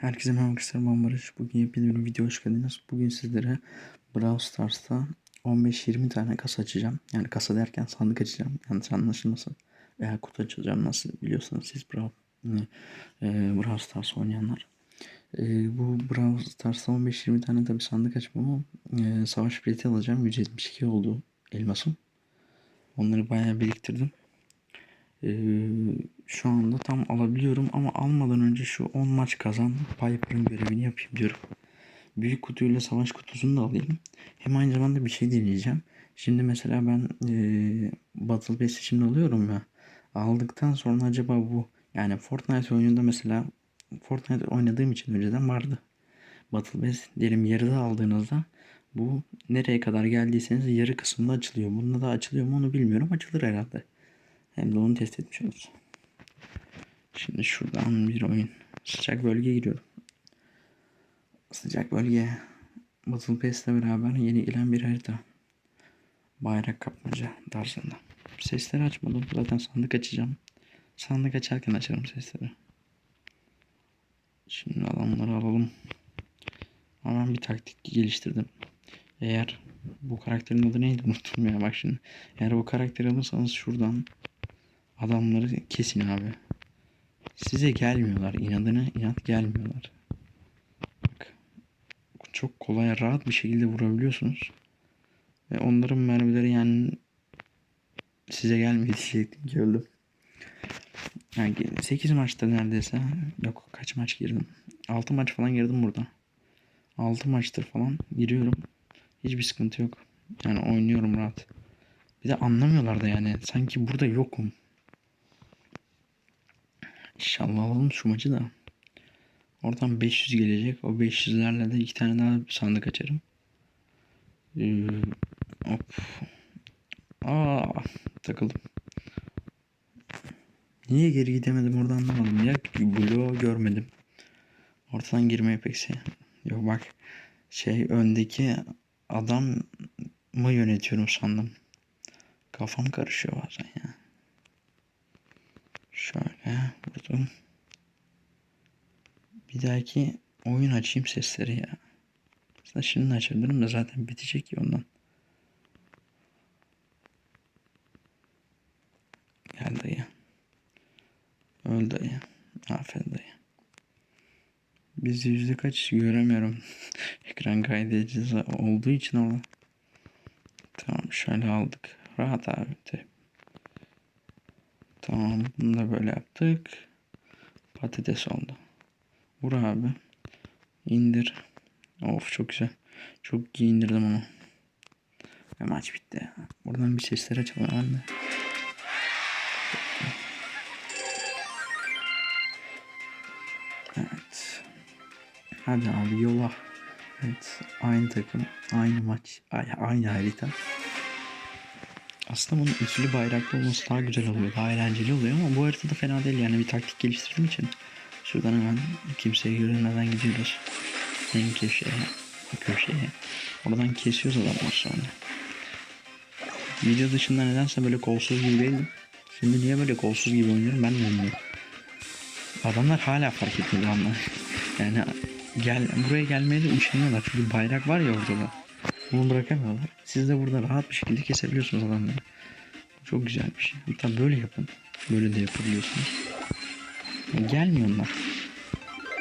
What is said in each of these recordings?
Herkese merhaba arkadaşlar ben Barış. Bugün yepyeni bir video hoş geldiniz. Bugün sizlere Brawl Stars'ta 15-20 tane kasa açacağım. Yani kasa derken sandık açacağım. Yanlış anlaşılmasın. Veya kutu açacağım nasıl biliyorsanız siz Brawl, e, Brawl Stars oynayanlar. E, bu Brawl Stars'ta 15-20 tane tabi sandık açmamı e, savaş bileti alacağım. 172 oldu elmasım. Onları bayağı biriktirdim. Ee, şu anda tam alabiliyorum ama almadan önce şu 10 maç kazan Piper'ın görevini yapayım diyorum. Büyük kutuyla savaş kutusunu da alayım. Hem aynı zamanda bir şey deneyeceğim. Şimdi mesela ben e, Battle Pass'i şimdi alıyorum ya. Aldıktan sonra acaba bu yani Fortnite oyununda mesela Fortnite oynadığım için önceden vardı. Battle Pass diyelim yarıda aldığınızda bu nereye kadar geldiyseniz yarı kısımda açılıyor. Bunda da açılıyor mu onu bilmiyorum. Açılır herhalde. Hem de onu test etmiş oluruz. Şimdi şuradan bir oyun. Sıcak bölgeye giriyorum. Sıcak bölge. Battle Pass'le beraber yeni gelen bir harita. Bayrak kapmaca tarzında. Sesleri açmadım. Zaten sandık açacağım. Sandık açarken açarım sesleri. Şimdi adamları alalım. Ama ben bir taktik geliştirdim. Eğer bu karakterin adı neydi unuttum ya bak şimdi. Eğer bu karakteri alırsanız şuradan adamları kesin abi. Size gelmiyorlar. inadına inat gelmiyorlar. Bak. Çok kolay rahat bir şekilde vurabiliyorsunuz. Ve onların mermileri yani size gelmedi diyecektim ki. Yani 8 maçta neredeyse yok kaç maç girdim. 6 maç falan girdim burada. 6 maçtır falan giriyorum. Hiçbir sıkıntı yok. Yani oynuyorum rahat. Bir de anlamıyorlar da yani. Sanki burada yokum. İnşallah alalım şu maçı da. Oradan 500 gelecek. O 500'lerle de iki tane daha sandık açarım. Ee, hop. Aa, takıldım. Niye geri gidemedim orada anlamadım. Ya bloğu görmedim. Ortadan girmeye pek şey. Yok bak. Şey öndeki adam mı yönetiyorum sandım. Kafam karışıyor bazen ya. Vurdum. Bir dahaki oyun açayım sesleri ya. Aslında şimdi açabilirim de zaten bitecek ya ondan. Gel dayı. Öl dayı. Aferin dayı. Biz yüzde kaç göremiyorum. Ekran kaydedicisi olduğu için orada. Tamam şöyle aldık. Rahat abi. Tamam bunu da böyle yaptık. Patates oldu. Vur abi. İndir. Of çok güzel. Çok iyi indirdim onu. Ve maç bitti. Buradan bir sesler açalım de. Evet. Hadi abi yola. Evet. Aynı takım. Aynı maç. Aynı harita. Aslında bunun ikili bayraklı olması daha güzel oluyor. Daha eğlenceli oluyor ama bu haritada fena değil. Yani bir taktik geliştirdiğim için. Şuradan hemen kimseye görünmeden gidiyoruz. En köşeye. Köşeye. Oradan kesiyoruz adamlar sonra. Video dışında nedense böyle kolsuz gibi değildim. Şimdi niye böyle kolsuz gibi oynuyorum ben de bilmiyorum. Adamlar hala fark etmedi onlar. Yani gel buraya gelmeye de üşeniyorlar. Çünkü bayrak var ya orada da. Bunu bırakamıyorlar. Siz de burada rahat bir şekilde kesebiliyorsunuz adamları. Çok güzel bir şey. Hatta böyle yapın. Böyle de yapabiliyorsunuz. Yani gelmiyor onlar.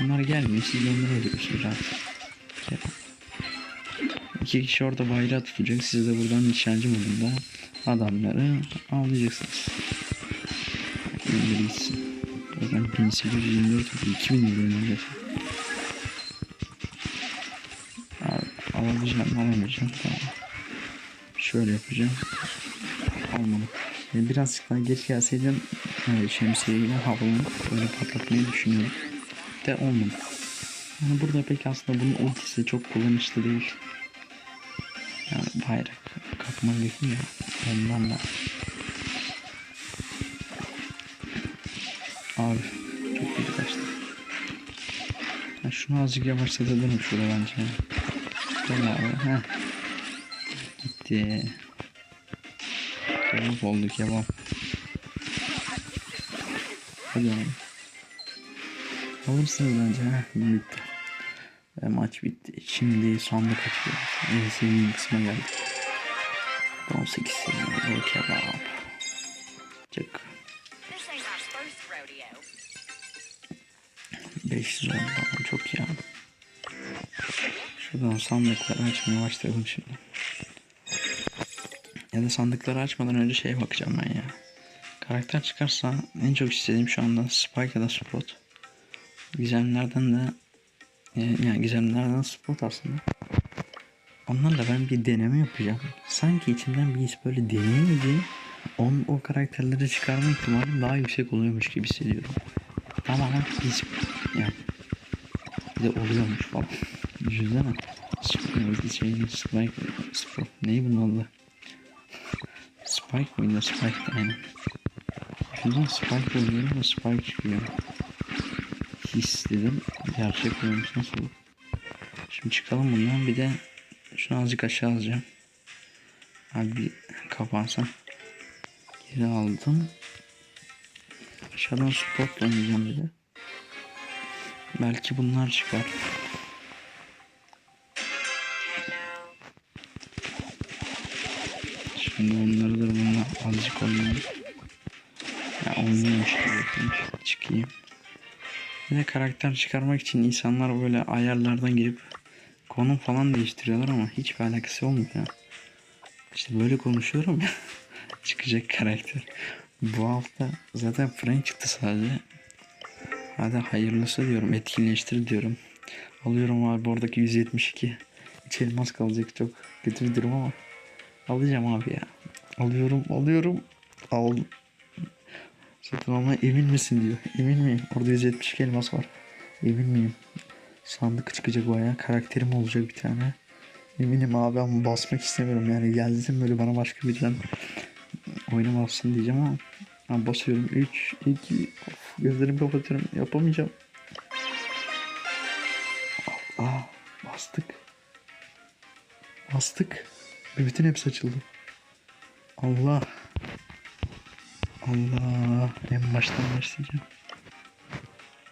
Bunlar gelmiyor. Siz de onları öldürüyorsunuz rahat. Yapın. İki kişi orada bayrağı tutacak. Siz de buradan nişancı modunda adamları avlayacaksınız. İndir gitsin. Oradan 1824 2000 euro oynayacağız. Alamayacağım, alamayacağım. Tamam. Şöyle yapacağım. Olmadı. Yani birazcık daha geç gelseydim e, şemsiyeyle havalanıp böyle patlatmayı düşünüyorum. De olmadı. Yani burada pek aslında bunun ultisi çok kullanışlı değil. Yani bayrak kapma gibi ya. Ondan da. Abi çok iyi kaçtı. Yani şunu azıcık yavaşlatabilirim şurada bence. Gel abi. Gitti. Kebap oldu kebap. Hadi abi. Alırsınız bence. Heh, bitti. Ve maç bitti. Şimdi sandık açıyoruz. En sevdiğim kısma geldik. 18 seviye. Kebap. Çık. This ain't our first rodeo. 510 tamam çok iyi abi. Şuradan sandıkları açmaya başlayalım şimdi. Ya da sandıkları açmadan önce şeye bakacağım ben ya. Karakter çıkarsa en çok istediğim şu anda Spike ya da Sprout. Gizemlerden de e, yani gizemlerden Sprout aslında. Onlarla ben bir deneme yapacağım. Sanki içimden bir his böyle deneyince on, o karakterleri çıkarma ihtimalim daha yüksek oluyormuş gibi hissediyorum. Tamamen his yani. Bir de oluyormuş falan. Düşünsene. Spike, şey, Spike, Sprout. Neyi bunun adı? Spike mıydı? Spike aynen. Şuradan Spike oluyorum ve Spike çıkıyor. His dedim. Gerçek oluyormuş nasıl olur? Şimdi çıkalım bundan bir de şunu azıcık aşağı alacağım. Abi kapansam. Geri aldım. Aşağıdan spot oynayacağım bir de. Belki bunlar çıkar. Şimdi onları da bununla azıcık oynayayım. Ya oynuyormuş gibi. Çıkayım. De karakter çıkarmak için insanlar böyle ayarlardan girip konum falan değiştiriyorlar ama hiçbir alakası olmuyor ya. İşte böyle konuşuyorum ya. Çıkacak karakter. Bu hafta zaten Frank çıktı sadece. Hadi hayırlısı diyorum. Etkinleştir diyorum. Alıyorum abi oradaki 172. İç elmas kalacak çok kötü bir durum ama. Alacağım abi ya. Alıyorum alıyorum. Al. Satın alma emin misin diyor. Emin miyim? Orada 172 elmas var. Emin miyim? Sandık çıkacak bayağı. Karakterim olacak bir tane. Eminim abi ama basmak istemiyorum yani. Geldim böyle bana başka birden oynamazsın diyeceğim ama. Ha, basıyorum. 3, 2, of, gözlerimi kapatıyorum. Yapamayacağım. Allah. Bastık. Bastık. Bütün hepsi açıldı. Allah. Allah. En baştan başlayacağım.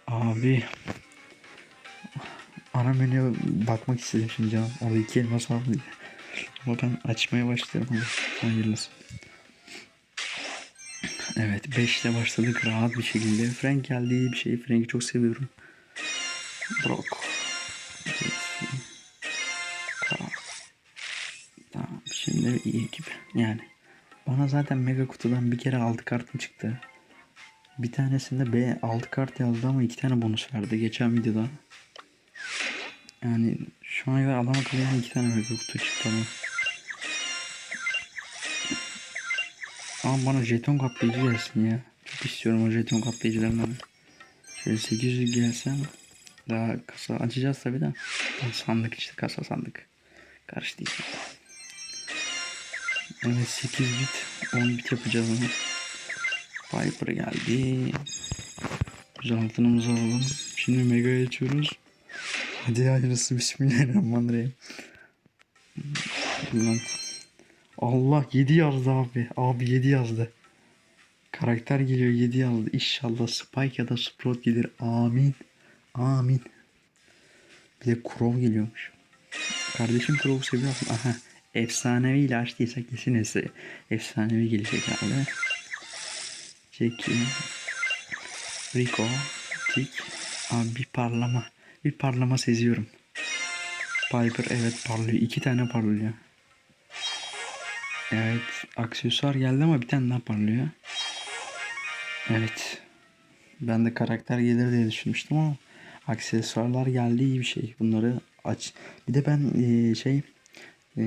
Abi. Ana menüye bakmak istedim şimdi canım. Orada iki elmas mı diye. Ama ben açmaya başlıyorum. Hayırlısı. Evet 5 ile başladık rahat bir şekilde. Frank geldi iyi bir şey. Frank'i çok seviyorum. Brock. Şimdi iyi gibi. Yani bana zaten mega kutudan bir kere altı kartım çıktı. Bir tanesinde B 6 kart yazdı ama iki tane bonus verdi geçen videoda. Yani şu an kadar adam akıllı yani iki tane mega kutu çıktı ama. Ama bana jeton kaplayıcı gelsin ya. Çok istiyorum o jeton kaplayıcılarından. Şöyle 800 gelsem daha kasa açacağız tabi de. Sandık işte kasa sandık. Karşı değil. Evet 8 bit 10 bit yapacağız onu. Viper geldi. Biz altınımızı alalım. Şimdi Mega'ya açıyoruz. Hadi hayırlısı bismillahirrahmanirrahim. Ulan. Allah 7 yazdı abi. Abi 7 yazdı. Karakter geliyor 7 yazdı. İnşallah Spike ya da Sprout gelir. Amin. Amin. Bir de Crow geliyormuş. Kardeşim Crow'u seviyorsun. Aha. Efsanevi ile açtıysa kesin ese. Efsanevi gelecek abi. Jackie. Rico. Tik. Abi bir parlama. Bir parlama seziyorum. Piper evet parlıyor. İki tane parlıyor. Evet aksesuar geldi ama bir tane daha parlıyor. Evet. Ben de karakter gelir diye düşünmüştüm ama aksesuarlar geldi iyi bir şey. Bunları aç. Bir de ben e, şey e,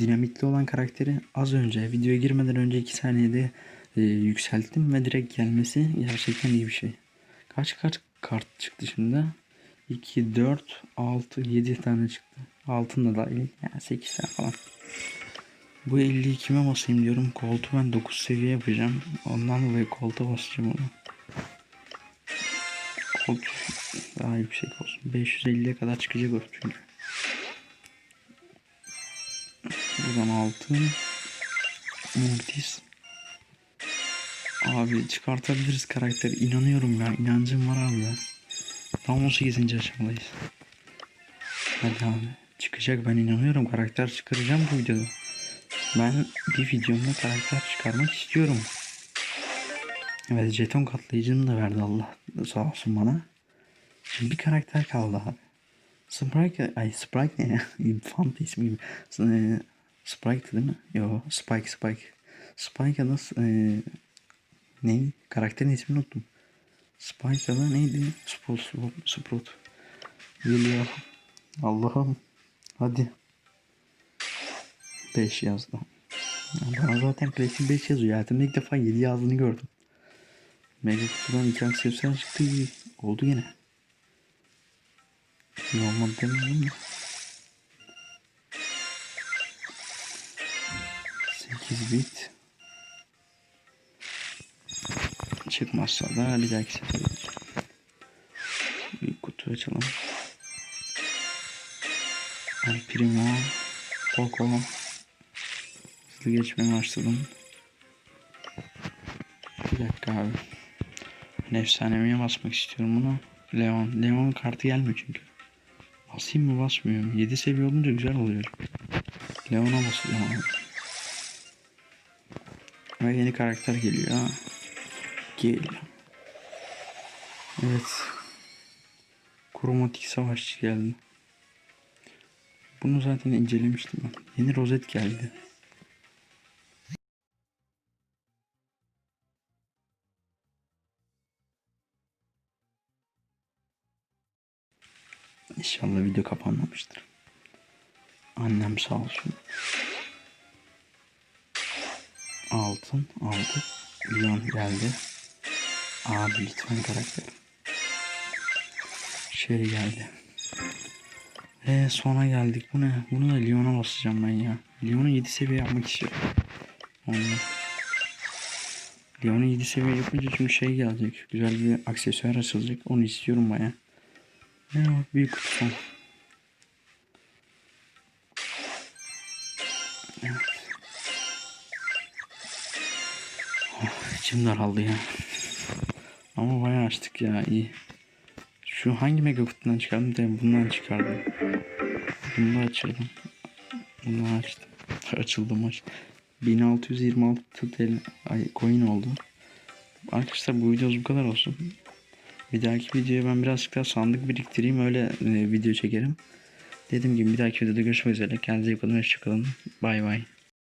dinamitli olan karakteri az önce videoya girmeden önce 2 saniyede e, yükselttim ve direkt gelmesi gerçekten iyi bir şey. Kaç kaç kart çıktı şimdi? 2, 4, 6, 7 tane çıktı. Altın da dahil. Yani 8 tane falan. Bu 50'yi kime basayım diyorum. Koltuğu ben 9 seviye yapacağım. Ondan dolayı koltuğa basacağım onu. Kolt daha yüksek olsun. 550'ye kadar çıkacak o çünkü. Buradan altın. Mortis. Abi çıkartabiliriz karakter. İnanıyorum ya. İnancım var abi ya. Tam 18. aşamadayız. Hadi abi. Çıkacak ben inanıyorum. Karakter çıkaracağım bu videoda. Ben bir videomda karakter çıkarmak istiyorum. Evet jeton katlayıcını da verdi Allah sağ olsun bana. Şimdi bir karakter kaldı abi. Sprite, ay Sprite ne ya? Fanta ismi gibi. Sprite değil mi? Yo Spike Spike. Spike ya da e, ne? Karakterin ismini unuttum. Spike ya neydi? Sprout. Sprout. Sprout. Geliyor. Allah'ım. Hadi. 5 yazdı. Ya Bana zaten klasik 5 yazıyor. Hayatımda ilk defa 7 yazdığını gördüm. Mega kutudan iki aksesuar çıktı. Oldu yine. Normal demiyorum da. 8 bit. Çıkmazsa da bir dahaki sefer. Bir kutu açalım. El Primo. Poco. Hızlı geçmeye başladım. Bir dakika abi. Ben basmak istiyorum bunu. Leon. Leon kartı gelmiyor çünkü. Basayım mı basmıyor mu? 7 seviye olunca güzel oluyor. Leon'a basacağım abi. Ve yeni karakter geliyor ha. Geliyor. Evet. Kromatik savaşçı geldi. Bunu zaten incelemiştim ben. Yeni rozet geldi. İnşallah video kapanmamıştır. Annem sağ olsun. Altın aldık. Leon geldi. Abi lütfen karakter. Sherry geldi. Ve sona geldik. Bu ne? Bunu da Leon'a basacağım ben ya. Leon'u 7 seviye yapmak istiyorum. Onu. Leon'u 7 seviye yapınca çünkü şey gelecek. Güzel bir aksesuar açılacak. Onu istiyorum baya. Ne o? Büyük kutu. Evet. İçim daraldı ya. Ama bayağı açtık ya iyi. Şu hangi mega kutudan çıkardım de bundan çıkardım. Bunu da açırdım. Bunu açtım. Açıldı maç. 1626 TL ay, coin oldu. Arkadaşlar bu videomuz bu kadar olsun. Bir dahaki videoya ben birazcık daha sandık biriktireyim öyle e, video çekerim. Dediğim gibi bir dahaki videoda görüşmek üzere. Kendinize iyi bakın. Hoşçakalın. Bay bay.